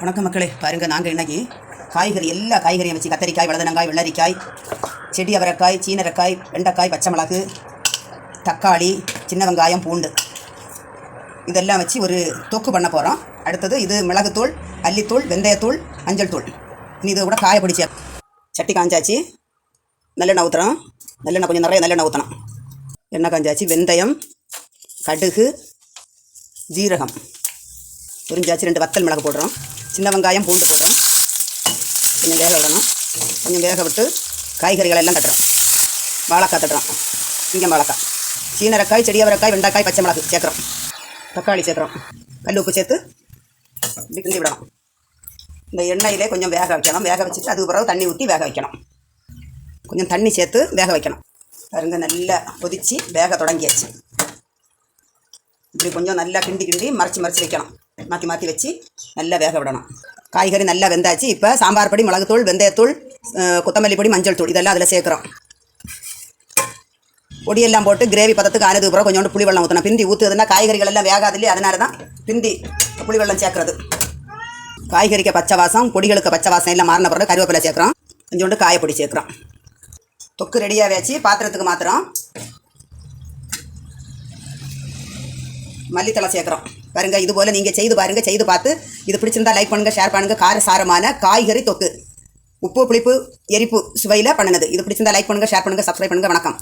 வணக்கம் மக்களே பாருங்கள் நாங்கள் இன்னைக்கு காய்கறி எல்லா காய்கறியும் வச்சு கத்தரிக்காய் வலதனங்காய் வெள்ளரிக்காய் செடி அவரைக்காய் சீனரக்காய் வெண்டைக்காய் பச்சை மிளகு தக்காளி சின்ன வெங்காயம் பூண்டு. இதெல்லாம் வச்சு ஒரு தொக்கு பண்ண போகிறோம் அடுத்தது இது மிளகுத்தூள் அல்லித்தூள் வெந்தயத்தூள் மஞ்சள் தூள். இனி இது கூட காய பிடிச்ச சட்டி காஞ்சாச்சு. நல்லெண்ணெய் ஊற்றுறோம் நல்லெண்ணெய் கொஞ்சம் நிறைய நல்லெண்ணெய் ஊற்றணும் எண்ணெய் காஞ்சாச்சு. வெந்தயம் கடுகு ஜீரகம். புரிஞ்சாச்சு. ரெண்டு வத்தல் மிளகு போடுறோம். சின்ன வெங்காயம் பூண்டு போடுறோம். கொஞ்சம் வேக விடணும். கொஞ்சம் வேக விட்டு காய்கறிகள் எல்லாம் தட்டுறோம். வாழைக்காய் தட்டுறோம். இங்கே வாழைக்காய். சீனரக்காய் செடியவரக்காய் வெண்டைக்காய் பச்சை மிளகு சேர்க்குறோம். தக்காளி சேர்க்குறோம். கல் உப்பு சேர்த்து இப்படி கிண்டி விடணும். இந்த எண்ணெயிலே கொஞ்சம் வேக வைக்கணும். வேக வச்சுட்டு அதுக்கு பிறகு தண்ணி ஊற்றி வேக வைக்கணும். கொஞ்சம் தண்ணி சேர்த்து வேக வைக்கணும். பாருங்க நல்லா கொதித்து வேக தொடங்கியாச்சு. இப்படி கொஞ்சம் நல்லா கிண்டி கிண்டி மறைச்சி மறைச்சி வைக்கணும். மாற்றி மாற்றி வச்சு நல்லா வேக விடணும். காய்கறி நல்லா வெந்தாச்சு. இப்போ சாம்பார் பொடி மிளகுத்தூள் வெந்தயத்தூள் கொத்தமல்லி பொடி மஞ்சள் தூள் இதெல்லாம் அதில் சேர்க்குறோம். பொடியெல்லாம் போட்டு கிரேவி பதத்துக்கு ஆனதுக்கு அப்புறம் கொஞ்சோண்டு புளி வெள்ளம் ஊற்றணும் பிந்தி ஊற்றுதுன்னா காய்கறிகள் எல்லாம் வேகாது இல்லையா அதனால தான் பிந்தி புளி வெள்ளம் சேர்க்குறது. காய்கறிக்கு பச்சை வாசம் பொடிகளுக்கு பச்சை வாசம் எல்லாம் மாறின பிறகு கருவேப்பிலை சேர்க்குறோம். கொஞ்சோண்டு காயப்பொடி சேர்க்குறோம். தொக்கு ரெடியாக வச்சு பாத்திரத்துக்கு மாத்திரம் மல்லித்தலை சேர்க்குறோம். பாருங்க இது போல் நீங்கள் செய்து பாருங்க செய்து பார்த்து இது பிடிச்சிருந்தா லைக் பண்ணுங்க ஷேர் பண்ணுங்க. காரசாரமான காய்கறி தொக்கு. உப்பு புளிப்பு எரிப்பு சுவையில் பண்ணுனது. இது பிடிச்சிருந்தா லைக் பண்ணுங்க ஷேர் பண்ணுங்க சப்ஸ்கிரைப் பண்ணுங்க. வணக்கம்.